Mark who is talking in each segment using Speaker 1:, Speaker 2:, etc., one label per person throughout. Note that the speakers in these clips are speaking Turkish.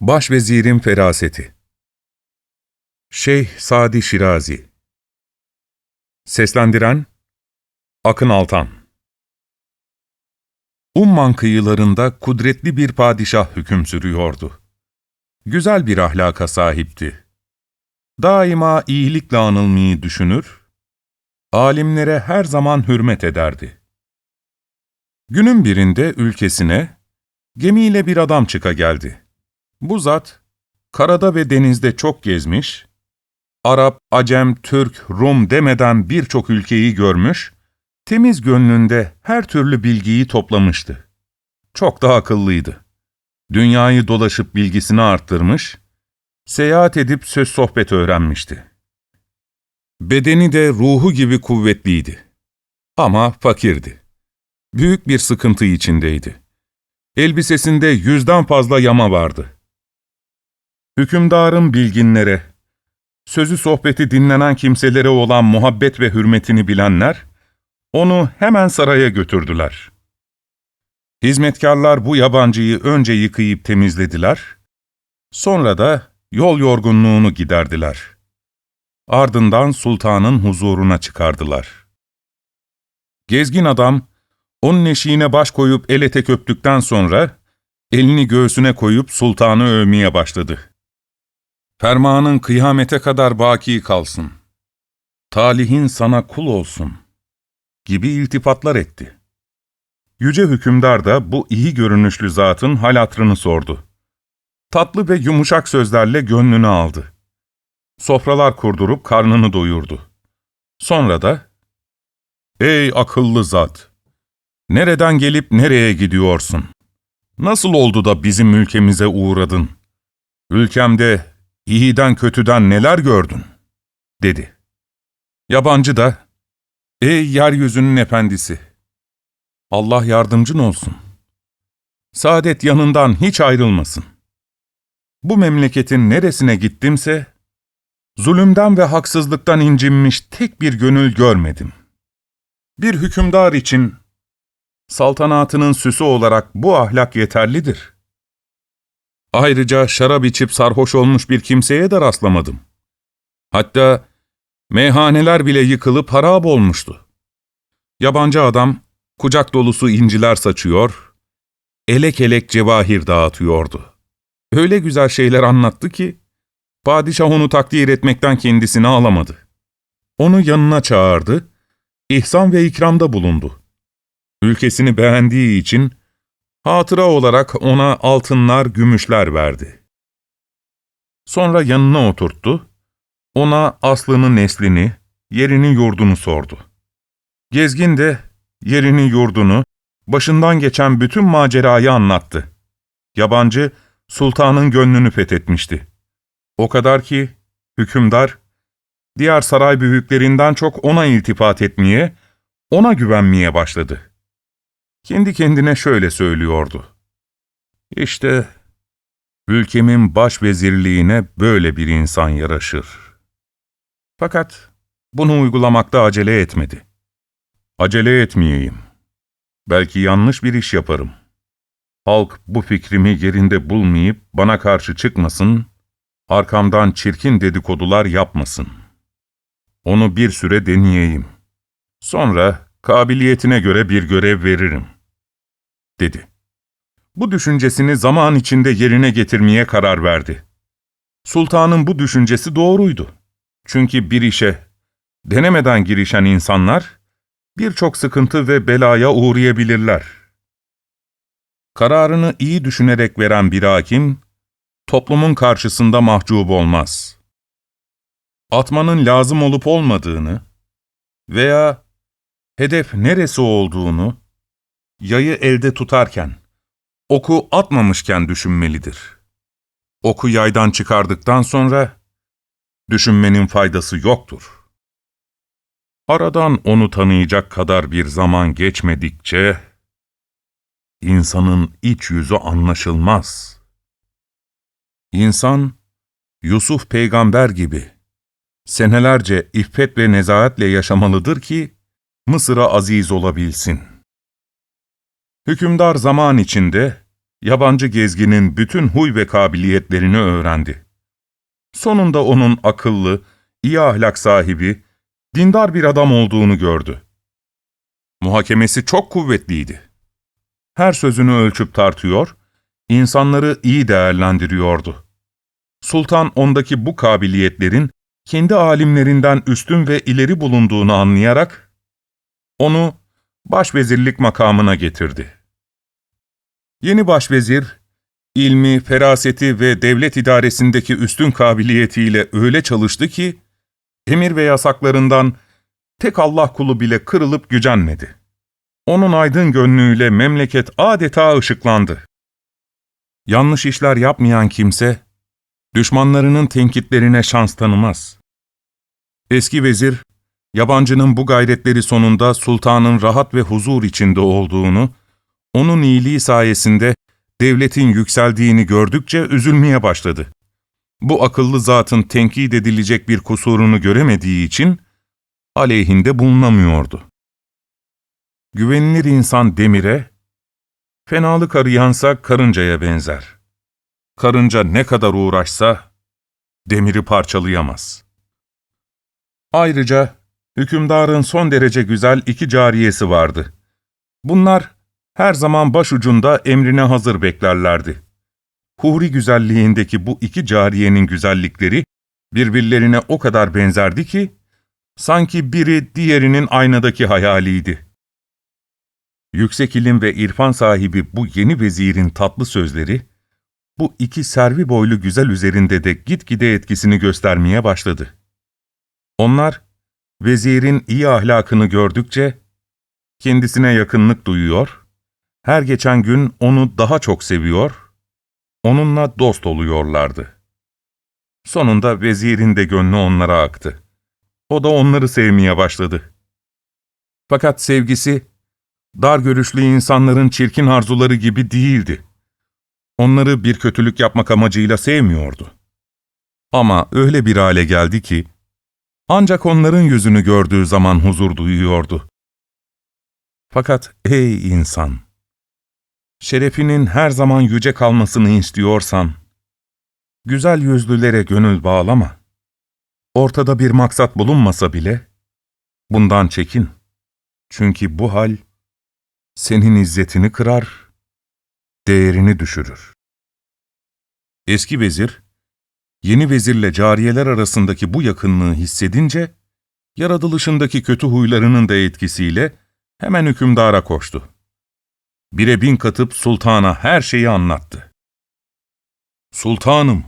Speaker 1: Başvezirin Feraseti Şeyh Sadi Şirazi Seslendiren Akın Altan Umman kıyılarında kudretli bir padişah hüküm sürüyordu. Güzel bir ahlaka sahipti. Daima iyilikle anılmayı düşünür, alimlere her zaman hürmet ederdi. Günün birinde ülkesine gemiyle bir adam çıka geldi. Bu zat, karada ve denizde çok gezmiş, Arap, Acem, Türk, Rum demeden birçok ülkeyi görmüş, temiz gönlünde her türlü bilgiyi toplamıştı. Çok da akıllıydı. Dünyayı dolaşıp bilgisini arttırmış, seyahat edip söz sohbet öğrenmişti. Bedeni de ruhu gibi kuvvetliydi. Ama fakirdi. Büyük bir sıkıntı içindeydi. Elbisesinde yüzden fazla yama vardı. Hükümdarın bilginlere, sözü sohbeti dinlenen kimselere olan muhabbet ve hürmetini bilenler, onu hemen saraya götürdüler. Hizmetkarlar bu yabancıyı önce yıkayıp temizlediler, sonra da yol yorgunluğunu giderdiler. Ardından sultanın huzuruna çıkardılar. Gezgin adam, onun eşiğine baş koyup el etek öptükten sonra, elini göğsüne koyup sultanı övmeye başladı. Fermanın kıyamete kadar baki kalsın. Talihin sana kul olsun. Gibi iltifatlar etti. Yüce hükümdar da bu iyi görünüşlü zatın hal hatrını sordu. Tatlı ve yumuşak sözlerle gönlünü aldı. Sofralar kurdurup karnını doyurdu. Sonra da, ''Ey akıllı zat! Nereden gelip nereye gidiyorsun? Nasıl oldu da bizim ülkemize uğradın? Ülkemde iyiden kötüden neler gördün?'' dedi. Yabancı da, ''Ey yeryüzünün efendisi! Allah yardımcın olsun. Saadet yanından hiç ayrılmasın. Bu memleketin neresine gittimse, zulümden ve haksızlıktan incinmiş tek bir gönül görmedim. Bir hükümdar için saltanatının süsü olarak bu ahlak yeterlidir. Ayrıca şarap içip sarhoş olmuş bir kimseye de rastlamadım. Hatta meyhaneler bile yıkılıp harap olmuştu. Yabancı adam kucak dolusu inciler saçıyor, elek elek cevahir dağıtıyordu. Öyle güzel şeyler anlattı ki, padişah onu takdir etmekten kendisini alamadı. Onu yanına çağırdı, ihsan ve ikramda bulundu. Ülkesini beğendiği için, hatıra olarak ona altınlar, gümüşler verdi. Sonra yanına oturttu, ona aslını neslini, yerini yurdunu sordu. Gezgin de yerini yurdunu, başından geçen bütün macerayı anlattı. Yabancı, sultanın gönlünü fethetmişti. O kadar ki, hükümdar, diğer saray büyüklerinden çok ona iltifat etmeye, ona güvenmeye başladı. Kendi kendine şöyle söylüyordu. İşte, ülkemin başvezirliğine böyle bir insan yaraşır. Fakat bunu uygulamakta acele etmedi. Acele etmeyeyim. Belki yanlış bir iş yaparım. Halk bu fikrimi yerinde bulmayıp bana karşı çıkmasın, arkamdan çirkin dedikodular yapmasın. Onu bir süre deneyeyim. Sonra kabiliyetine göre bir görev veririm, dedi. Bu düşüncesini zaman içinde yerine getirmeye karar verdi. Sultanın bu düşüncesi doğruydu. Çünkü bir işe denemeden girişen insanlar, birçok sıkıntı ve belaya uğrayabilirler. Kararını iyi düşünerek veren bir hakim, toplumun karşısında mahcup olmaz. Atmanın lazım olup olmadığını veya hedef neresi olduğunu, yayı elde tutarken, oku atmamışken düşünmelidir. Oku yaydan çıkardıktan sonra, düşünmenin faydası yoktur. Aradan onu tanıyacak kadar bir zaman geçmedikçe, insanın iç yüzü anlaşılmaz. İnsan, Yusuf peygamber gibi, senelerce iffet ve nezaatle yaşamalıdır ki, Mısır'a aziz olabilsin. Hükümdar zaman içinde, yabancı gezginin bütün huy ve kabiliyetlerini öğrendi. Sonunda onun akıllı, iyi ahlak sahibi, dindar bir adam olduğunu gördü. Muhakemesi çok kuvvetliydi. Her sözünü ölçüp tartıyor, insanları iyi değerlendiriyordu. Sultan ondaki bu kabiliyetlerin kendi alimlerinden üstün ve ileri bulunduğunu anlayarak, onu başvezirlik makamına getirdi. Yeni başvezir, ilmi, feraseti ve devlet idaresindeki üstün kabiliyetiyle öyle çalıştı ki, emir ve yasaklarından tek Allah kulu bile kırılıp gücenmedi. Onun aydın gönlüyle memleket adeta ışıklandı. Yanlış işler yapmayan kimse, düşmanlarının tenkitlerine şans tanımaz. Eski vezir, yabancının bu gayretleri sonunda sultanın rahat ve huzur içinde olduğunu, onun iyiliği sayesinde devletin yükseldiğini gördükçe üzülmeye başladı. Bu akıllı zatın tenkit edilecek bir kusurunu göremediği için aleyhinde bulunamıyordu. Güvenilir insan demire, fenalık arayansa karıncaya benzer. Karınca ne kadar uğraşsa demiri parçalayamaz. Ayrıca hükümdarın son derece güzel iki cariyesi vardı. Bunlar her zaman başucunda emrine hazır beklerlerdi. Huri güzelliğindeki bu iki cariyenin güzellikleri birbirlerine o kadar benzerdi ki, sanki biri diğerinin aynadaki hayaliydi. Yüksek ilim ve irfan sahibi bu yeni vezirin tatlı sözleri, bu iki servi boylu güzel üzerinde de gitgide etkisini göstermeye başladı. Onlar, vezirin iyi ahlakını gördükçe, kendisine yakınlık duyuyor, her geçen gün onu daha çok seviyor, onunla dost oluyorlardı. Sonunda vezirin de gönlü onlara aktı. O da onları sevmeye başladı. Fakat sevgisi, dar görüşlü insanların çirkin arzuları gibi değildi. Onları bir kötülük yapmak amacıyla sevmiyordu. Ama öyle bir hale geldi ki, ancak onların yüzünü gördüğü zaman huzur duyuyordu. Fakat ey insan! Şerefinin her zaman yüce kalmasını istiyorsan, güzel yüzlülere gönül bağlama. Ortada bir maksat bulunmasa bile, bundan çekin. Çünkü bu hal, senin izzetini kırar, değerini düşürür. Eski vezir, yeni vezirle cariyeler arasındaki bu yakınlığı hissedince, yaratılışındaki kötü huylarının da etkisiyle hemen hükümdara koştu. Bire bin katıp sultana her şeyi anlattı. Sultanım,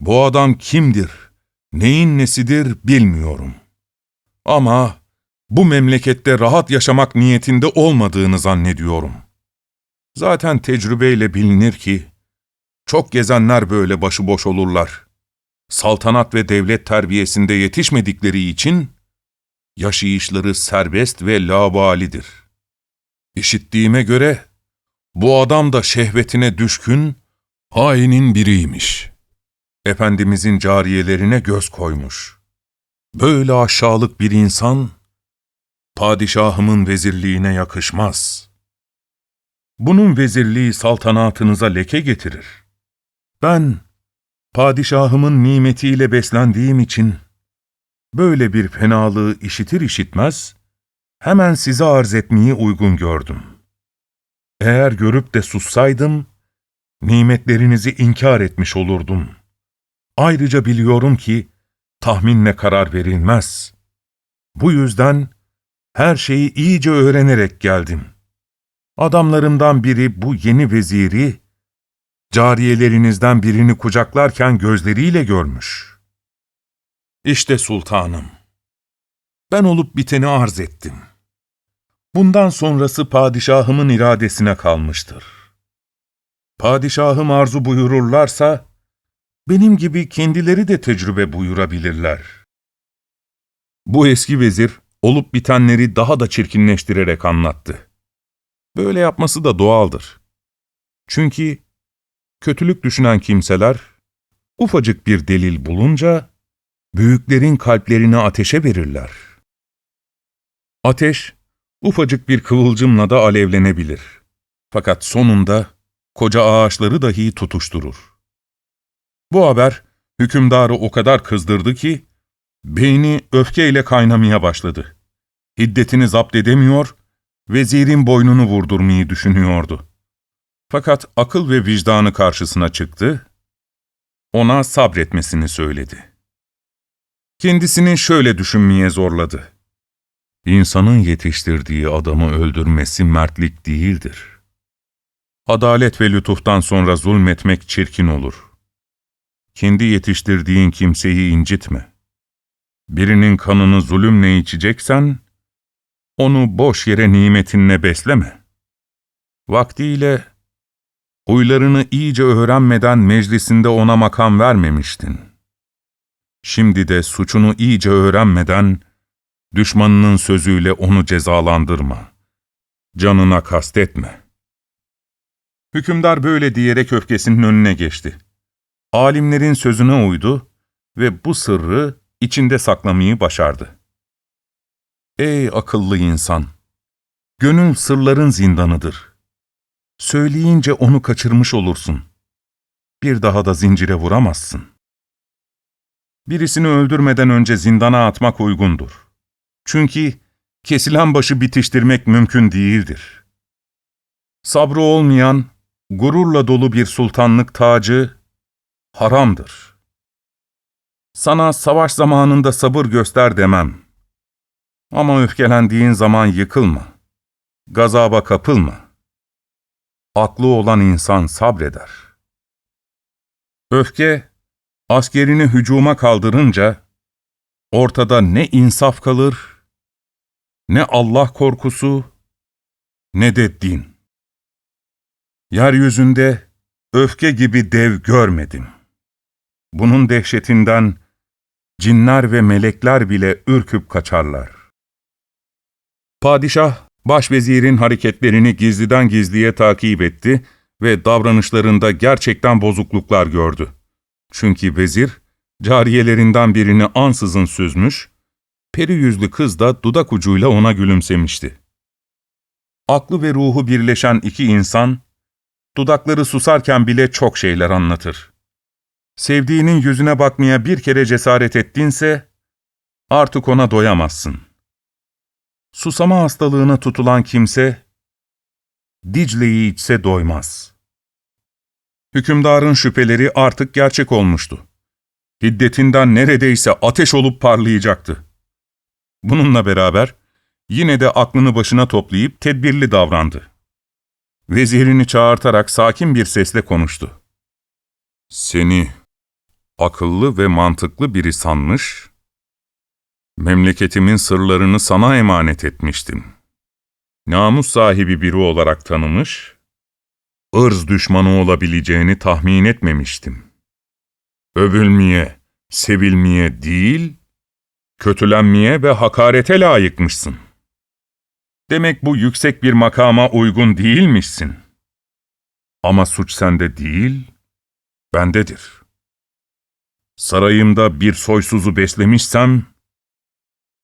Speaker 1: bu adam kimdir, neyin nesidir bilmiyorum. Ama bu memlekette rahat yaşamak niyetinde olmadığını zannediyorum. Zaten tecrübeyle bilinir ki, çok gezenler böyle başıboş olurlar. Saltanat ve devlet terbiyesinde yetişmedikleri için, yaşayışları serbest ve labalidir. İşittiğime göre, bu adam da şehvetine düşkün, hainin biriymiş. Efendimizin cariyelerine göz koymuş. Böyle aşağılık bir insan, padişahımın vezirliğine yakışmaz. Bunun vezirliği saltanatınıza leke getirir. Ben, padişahımın nimetiyle beslendiğim için, böyle bir fenalığı işitir işitmez, hemen size arz etmeyi uygun gördüm. Eğer görüp de sussaydım, nimetlerinizi inkar etmiş olurdum. Ayrıca biliyorum ki, tahminle karar verilmez. Bu yüzden, her şeyi iyice öğrenerek geldim. Adamlarımdan biri bu yeni veziri, cariyelerinizden birini kucaklarken gözleriyle görmüş. İşte sultanım. Ben olup biteni arz ettim. Bundan sonrası padişahımın iradesine kalmıştır. Padişahım arzu buyururlarsa, benim gibi kendileri de tecrübe buyurabilirler. Bu eski vezir, olup bitenleri daha da çirkinleştirerek anlattı. Böyle yapması da doğaldır. Çünkü kötülük düşünen kimseler, ufacık bir delil bulunca, büyüklerin kalplerini ateşe verirler. Ateş, ufacık bir kıvılcımla da alevlenebilir. Fakat sonunda koca ağaçları dahi tutuşturur. Bu haber hükümdarı o kadar kızdırdı ki, beyni öfkeyle kaynamaya başladı. Hiddetini zapt edemiyor, vezirin boynunu vurdurmayı düşünüyordu. Fakat akıl ve vicdanı karşısına çıktı, ona sabretmesini söyledi. Kendisini şöyle düşünmeye zorladı. İnsanın yetiştirdiği adamı öldürmesi mertlik değildir. Adalet ve lütuftan sonra zulmetmek çirkin olur. Kendi yetiştirdiğin kimseyi incitme. Birinin kanını zulümle içeceksen, onu boş yere nimetinle besleme. Vaktiyle huylarını iyice öğrenmeden meclisinde ona makam vermemiştin. Şimdi de suçunu iyice öğrenmeden, düşmanının sözüyle onu cezalandırma. Canına kastetme. Hükümdar böyle diyerek öfkesinin önüne geçti. Alimlerin sözüne uydu ve bu sırrı içinde saklamayı başardı. Ey akıllı insan! Gönül sırların zindanıdır. Söyleyince onu kaçırmış olursun. Bir daha da zincire vuramazsın. Birisini öldürmeden önce zindana atmak uygundur. Çünkü kesilen başı bitiştirmek mümkün değildir. Sabrı olmayan, gururla dolu bir sultanlık tacı haramdır. Sana savaş zamanında sabır göster demem. Ama öfkelendiğin zaman yıkılma. Gazaba kapılma. Aklı olan insan sabreder. Öfke, askerini hücuma kaldırınca, ortada ne insaf kalır, ne Allah korkusu, ne de din. Yeryüzünde öfke gibi dev görmedim. Bunun dehşetinden cinler ve melekler bile ürküp kaçarlar. Padişah, başvezirin hareketlerini gizliden gizliye takip etti ve davranışlarında gerçekten bozukluklar gördü. Çünkü vezir, cariyelerinden birini ansızın süzmüş, peri yüzlü kız da dudak ucuyla ona gülümsemişti. Aklı ve ruhu birleşen iki insan, dudakları susarken bile çok şeyler anlatır. Sevdiğinin yüzüne bakmaya bir kere cesaret ettinse, artık ona doyamazsın. Susama hastalığına tutulan kimse, Dicle'yi içse doymaz. Hükümdarın şüpheleri artık gerçek olmuştu. Hiddetinden neredeyse ateş olup parlayacaktı. Bununla beraber yine de aklını başına toplayıp tedbirli davrandı. Vezirini çağırtarak sakin bir sesle konuştu. Seni akıllı ve mantıklı biri sanmış, memleketimin sırlarını sana emanet etmiştim. Namus sahibi biri olarak tanımış, ırz düşmanı olabileceğini tahmin etmemiştim. Övülmeye, sevilmeye değil, kötülenmeye ve hakarete layıkmışsın. Demek bu yüksek bir makama uygun değilmişsin. Ama suç sende değil, bendedir. Sarayımda bir soysuzu beslemişsem,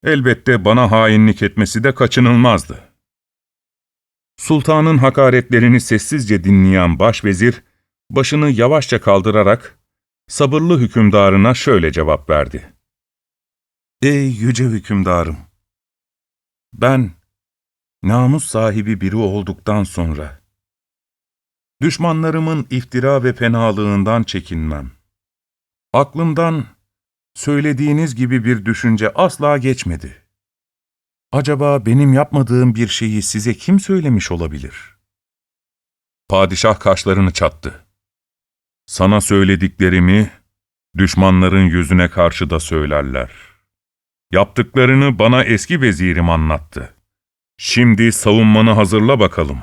Speaker 1: elbette bana hainlik etmesi de kaçınılmazdı. Sultanın hakaretlerini sessizce dinleyen başvezir, başını yavaşça kaldırarak, sabırlı hükümdarına şöyle cevap verdi. Ey yüce hükümdarım! Ben, namus sahibi biri olduktan sonra, düşmanlarımın iftira ve fenalığından çekinmem. Aklımdan söylediğiniz gibi bir düşünce asla geçmedi. Acaba benim yapmadığım bir şeyi size kim söylemiş olabilir? Padişah kaşlarını çattı. Sana söylediklerimi düşmanların yüzüne karşı da söylerler. Yaptıklarını bana eski vezirim anlattı. Şimdi savunmanı hazırla bakalım.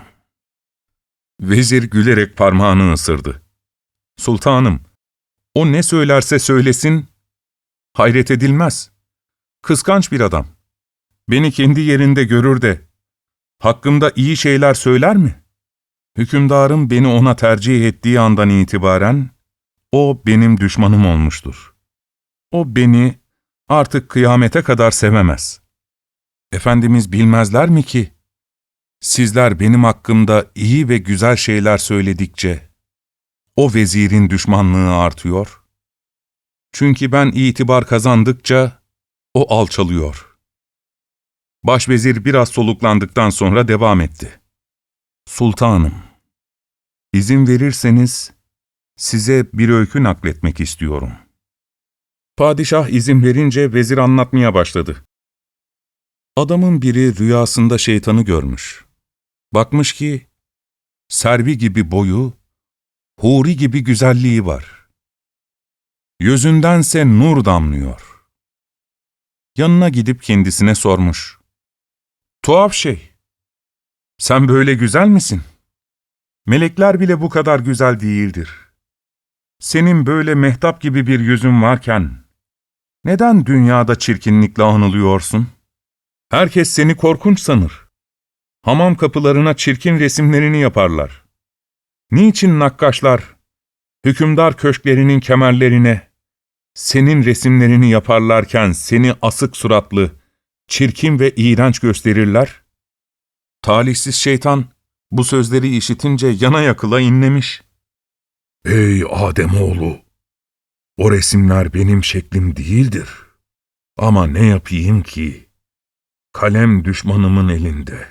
Speaker 1: Vezir gülerek parmağını ısırdı. Sultanım, o ne söylerse söylesin, hayret edilmez. Kıskanç bir adam. Beni kendi yerinde görür de, hakkımda iyi şeyler söyler mi? Hükümdarım beni ona tercih ettiği andan itibaren, o benim düşmanım olmuştur. O beni artık kıyamete kadar sevemez. Efendimiz bilmezler mi ki, Sizler benim hakkımda iyi ve güzel şeyler söyledikçe, o vezirin düşmanlığı artıyor. Çünkü ben itibar kazandıkça, o alçalıyor. Başvezir biraz soluklandıktan sonra devam etti. Sultanım, izin verirseniz size bir öykü nakletmek istiyorum. Padişah izin verince vezir anlatmaya başladı. Adamın biri rüyasında şeytanı görmüş. Bakmış ki, servi gibi boyu, huri gibi güzelliği var. Yüzündense nur damlıyor. Yanına gidip kendisine sormuş. Tuhaf şey. Sen böyle güzel misin? Melekler bile bu kadar güzel değildir. Senin böyle mehtap gibi bir yüzün varken, neden dünyada çirkinlikle anılıyorsun? Herkes seni korkunç sanır. Hamam kapılarına çirkin resimlerini yaparlar. Niçin nakkaşlar, hükümdar köşklerinin kemerlerine, senin resimlerini yaparlarken seni asık suratlı, çirkin ve iğrenç gösterirler? Talihsiz şeytan, bu sözleri işitince yana yakıla inlemiş. Ey Ademoğlu! O resimler benim şeklim değildir. Ama ne yapayım ki? Kalem düşmanımın elinde.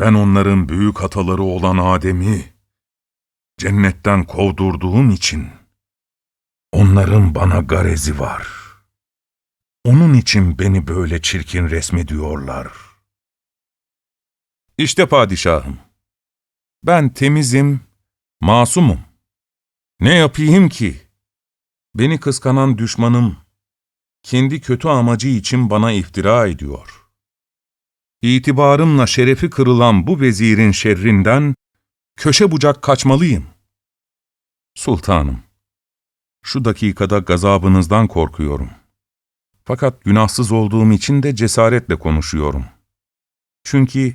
Speaker 1: Ben onların büyük hataları olan Adem'i cennetten kovdurduğum için onların bana garezi var. Onun için beni böyle çirkin resmediyorlar. İşte padişahım. Ben temizim, masumum. Ne yapayım ki? Beni kıskanan düşmanım, kendi kötü amacı için bana iftira ediyor. İtibarımla şerefi kırılan bu vezirin şerrinden köşe bucak kaçmalıyım. Sultanım, şu dakikada gazabınızdan korkuyorum. Fakat günahsız olduğum için de cesaretle konuşuyorum. Çünkü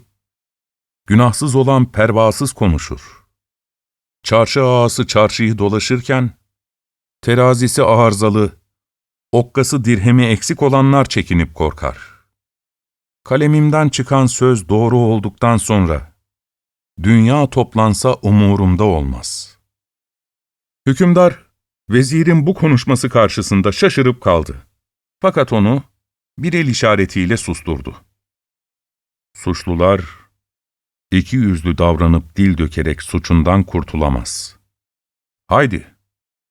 Speaker 1: günahsız olan pervasız konuşur. Çarşı ağası çarşıyı dolaşırken, terazisi arızalı, okkası dirhemi eksik olanlar çekinip korkar. Kalemimden çıkan söz doğru olduktan sonra, dünya toplansa umurumda olmaz. Hükümdar, vezirin bu konuşması karşısında şaşırıp kaldı. Fakat onu bir el işaretiyle susturdu. Suçlular, iki yüzlü davranıp dil dökerek suçundan kurtulamaz. Haydi,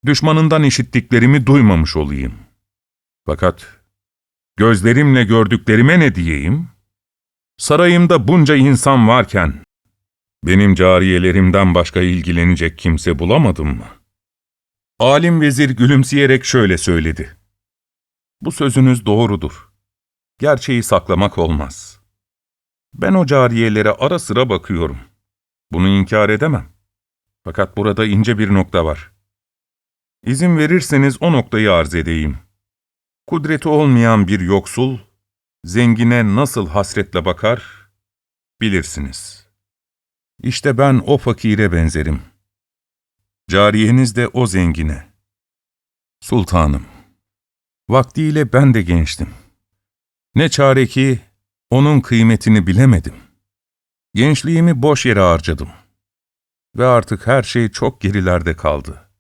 Speaker 1: düşmanından işittiklerimi duymamış olayım. Fakat gözlerimle gördüklerime ne diyeyim? Sarayımda bunca insan varken, benim cariyelerimden başka ilgilenecek kimse bulamadım mı? Alim vezir gülümseyerek şöyle söyledi. Bu sözünüz doğrudur. Gerçeği saklamak olmaz. Ben o cariyelere ara sıra bakıyorum. Bunu inkar edemem. Fakat burada ince bir nokta var. İzin verirseniz o noktayı arz edeyim. Kudreti olmayan bir yoksul, zengine nasıl hasretle bakar, bilirsiniz. İşte ben o fakire benzerim. Cariyeniz de o zengine. Sultanım, vaktiyle ben de gençtim. Ne çare ki onun kıymetini bilemedim. Gençliğimi boş yere harcadım. Ve artık her şey çok gerilerde kaldı.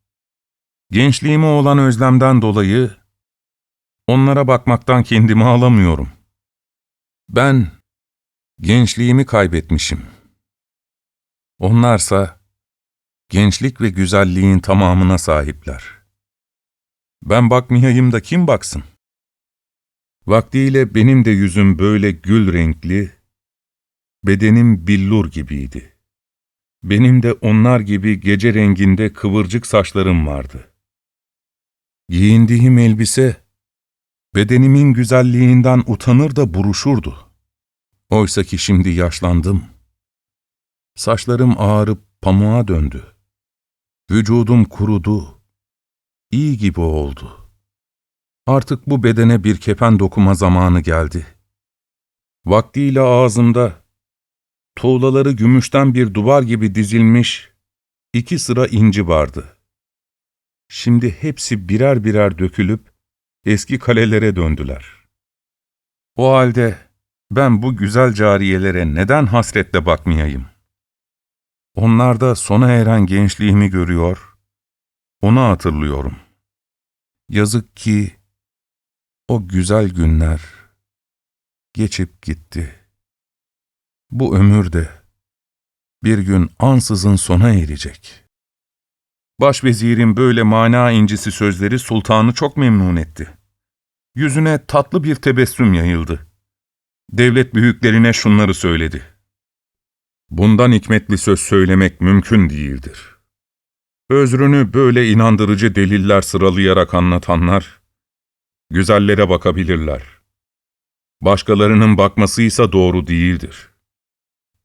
Speaker 1: Gençliğime olan özlemden dolayı onlara bakmaktan kendimi alamıyorum. Ben gençliğimi kaybetmişim. Onlarsa gençlik ve güzelliğin tamamına sahipler. Ben bakmayayım da kim baksın? Vaktiyle benim de yüzüm böyle gül renkli, bedenim billur gibiydi. Benim de onlar gibi gece renginde kıvırcık saçlarım vardı. Giyindiğim elbise, bedenimin güzelliğinden utanır da buruşurdu. Oysa ki şimdi yaşlandım. Saçlarım ağarıp pamuğa döndü. Vücudum kurudu. İyi gibi oldu. Artık bu bedene bir kefen dokuma zamanı geldi. Vaktiyle ağzımda, tuğlaları gümüşten bir duvar gibi dizilmiş iki sıra inci vardı. Şimdi hepsi birer birer dökülüp eski kalelere döndüler. O halde Ben bu güzel cariyelere neden hasretle bakmayayım? Onlarda sona eren gençliğimi görüyor, onu hatırlıyorum. Yazık ki o güzel günler geçip gitti. Bu ömür de bir gün ansızın sona erecek. Başvezirin böyle mana incisi sözleri sultanı çok memnun etti. Yüzüne tatlı bir tebessüm yayıldı. Devlet büyüklerine şunları söyledi. Bundan hikmetli söz söylemek mümkün değildir. Özrünü böyle inandırıcı deliller sıralayarak anlatanlar, güzellere bakabilirler. Başkalarının bakmasıysa doğru değildir.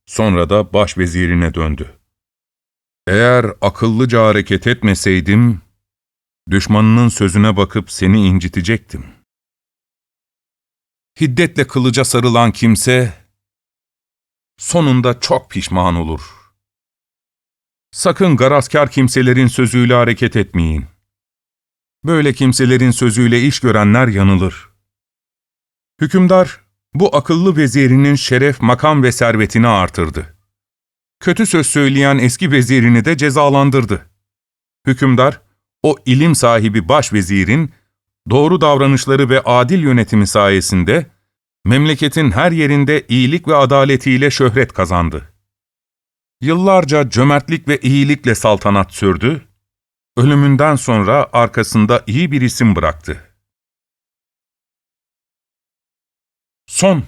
Speaker 1: Sonra da başvezirine döndü. Eğer akıllıca hareket etmeseydim, düşmanının sözüne bakıp seni incitecektim. Hiddetle kılıca sarılan kimse, sonunda çok pişman olur. Sakın garazkar kimselerin sözüyle hareket etmeyin. Böyle kimselerin sözüyle iş görenler yanılır. Hükümdar, bu akıllı vezirinin şeref, makam ve servetini artırdı. Kötü söz söyleyen eski vezirini de cezalandırdı. Hükümdar, o ilim sahibi başvezirin doğru davranışları ve adil yönetimi sayesinde memleketin her yerinde iyilik ve adaletiyle şöhret kazandı. Yıllarca cömertlik ve iyilikle saltanat sürdü, ölümünden sonra arkasında iyi bir isim bıraktı. Son